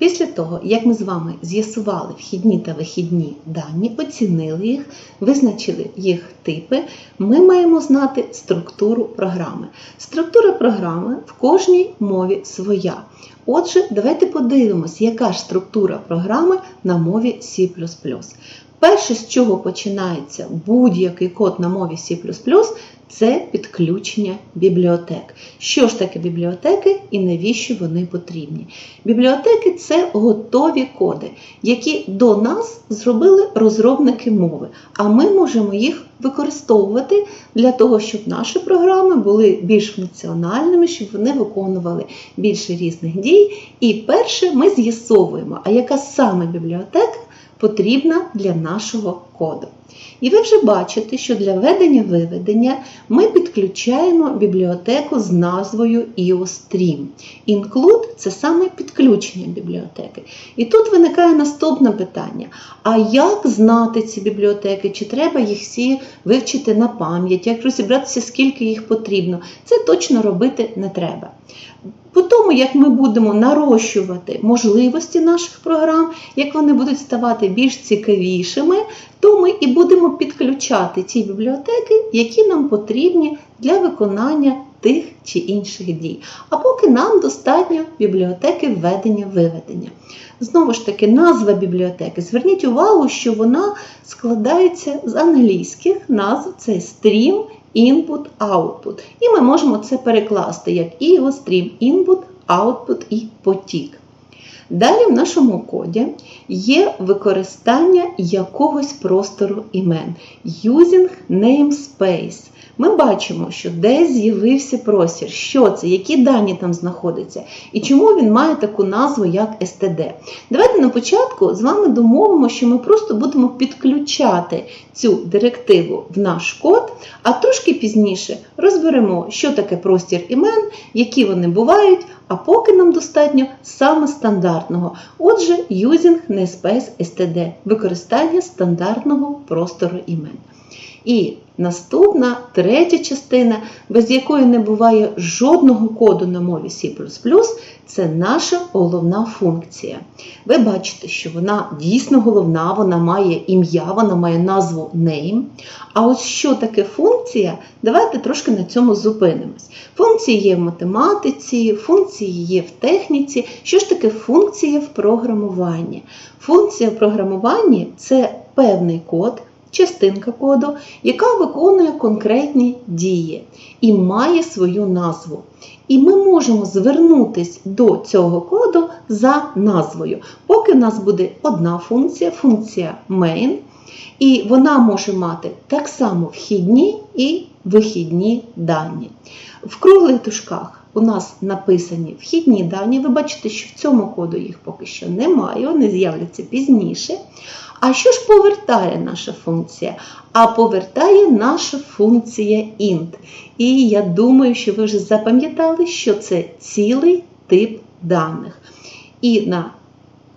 Після того, як ми з вами з'ясували вхідні та вихідні дані, оцінили їх, визначили їх типи, ми маємо знати структуру програми. Структура програми в кожній мові своя. Отже, давайте подивимось, яка ж структура програми на мові C. Перше, з чого починається будь-який код на мові C++, це підключення бібліотек. Що ж таке бібліотеки і навіщо вони потрібні? Бібліотеки це готові коди, які до нас зробили розробники мови, а ми можемо їх використовувати для того, щоб наші програми були більш функціональними, щоб вони виконували більше різних дій. І перше ми з'ясовуємо, а яка саме бібліотека потрібна для нашого коду. І ви вже бачите, що для ведення-виведення ми підключаємо бібліотеку з назвою IOStream. Include – це саме підключення бібліотеки. І тут виникає наступне питання: а як знати ці бібліотеки? Чи треба їх всі вивчити на пам'ять, як розібратися, скільки їх потрібно? Це точно робити не треба. По тому, як ми будемо нарощувати можливості наших програм, як вони будуть ставати більш цікавішими, то ми і будемо підключати ті бібліотеки, які нам потрібні для виконання тих чи інших дій. А поки нам достатньо бібліотеки введення-виведення. Знову ж таки, назва бібліотеки. Зверніть увагу, що вона складається з англійських назв: це stream, input, output. І ми можемо це перекласти як IO, stream, input, output і потік. Далі в нашому коді є використання якогось простору імен. Using namespace. Ми бачимо, що десь з'явився простір. Що це, які дані там знаходяться, і чому він має таку назву, як STD. Давайте на початку з вами домовимо, що ми просто будемо підключати цю директиву в наш код, а трошки пізніше розберемо, що таке простір імен, які вони бувають, а поки нам достатньо саме стандартного. Отже, using namespace STD використання стандартного простору імен. І наступна третя частина, без якої не буває жодного коду на мові C++, це наша головна функція. Ви бачите, що вона дійсно головна, вона має ім'я, вона має назву name. А ось що таке функція, давайте трошки на цьому зупинимось. Функції є в математиці, функції є в техніці. Що ж таке функція в програмуванні? Функція в програмуванні це певний код частинка коду, яка виконує конкретні дії і має свою назву. І ми можемо звернутися до цього коду за назвою. Поки в нас буде одна функція, функція main, і вона може мати так само вхідні і вихідні дані. В круглих дужках у нас написані вхідні дані. Ви бачите, що в цьому коду їх поки що немає, вони з'являться пізніше. А що ж повертає наша функція? А повертає наша функція int. І я думаю, що ви вже запам'ятали, що це цілий тип даних. І на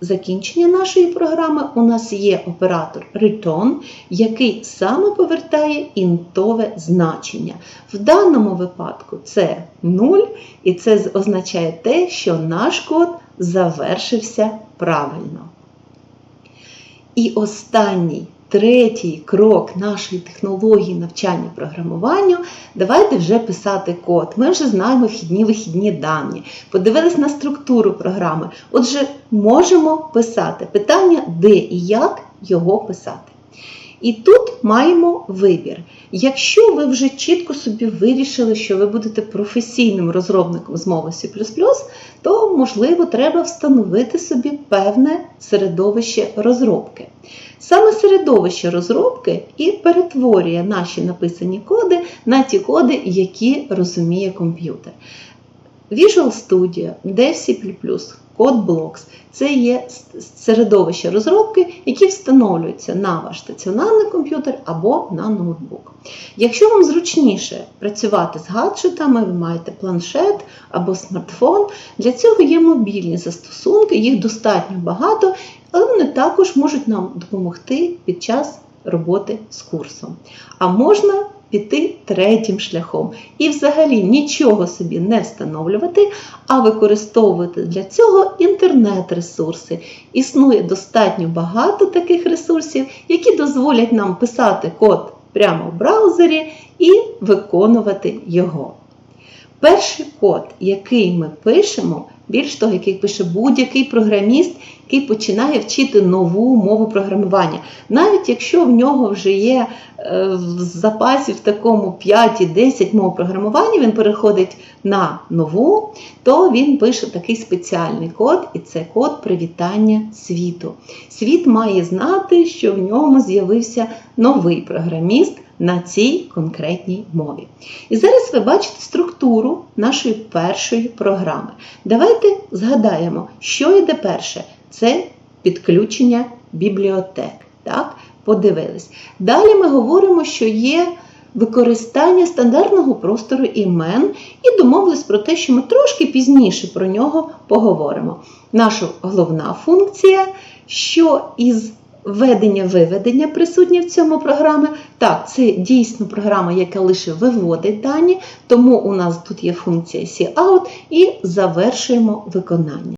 закінчення нашої програми у нас є оператор return, який саме повертає інтове значення. В даному випадку це 0, і це означає те, що наш код завершився правильно. І останній, третій крок нашої технології навчання програмуванню давайте вже писати код. Ми вже знаємо вхідні вихідні дані, подивились на структуру програми. Отже, можемо писати питання, де і як його писати. І тут маємо вибір. Якщо ви вже чітко собі вирішили, що ви будете професійним розробником з мови C++, то, можливо, треба встановити собі певне середовище розробки. Саме середовище розробки і перетворює наші написані коди на ті коди, які розуміє комп'ютер. Visual Studio, DevC++, CodeBlocks – це є середовище розробки, які встановлюються на ваш стаціонарний комп'ютер або на ноутбук. Якщо вам зручніше працювати з гаджетами, ви маєте планшет або смартфон, для цього є мобільні застосунки, їх достатньо багато, але вони також можуть нам допомогти під час роботи з курсом. А можна піти третім шляхом і взагалі нічого собі не встановлювати, а використовувати для цього інтернет-ресурси. Існує достатньо багато таких ресурсів, які дозволять нам писати код прямо в браузері і виконувати його. Перший код, який ми пишемо, більш того, який пише будь-який програміст, який починає вчити нову мову програмування. Навіть якщо в нього вже є е, в запасі в такому 5-10 мов програмування, він переходить на нову, то він пише такий спеціальний код, і це код привітання світу. Світ має знати, що в ньому з'явився новий програміст на цій конкретній мові. І зараз ви бачите структуру нашої першої програми. Давайте згадаємо, що йде перше. Це підключення бібліотек. Так? Подивились. Далі ми говоримо, що є використання стандартного простору імен і домовились про те, що ми трошки пізніше про нього поговоримо. Наша головна функція, що із введення-виведення присутні в цьому програмі. Так, це дійсно програма, яка лише виводить дані, тому у нас тут є функція cout і завершуємо виконання.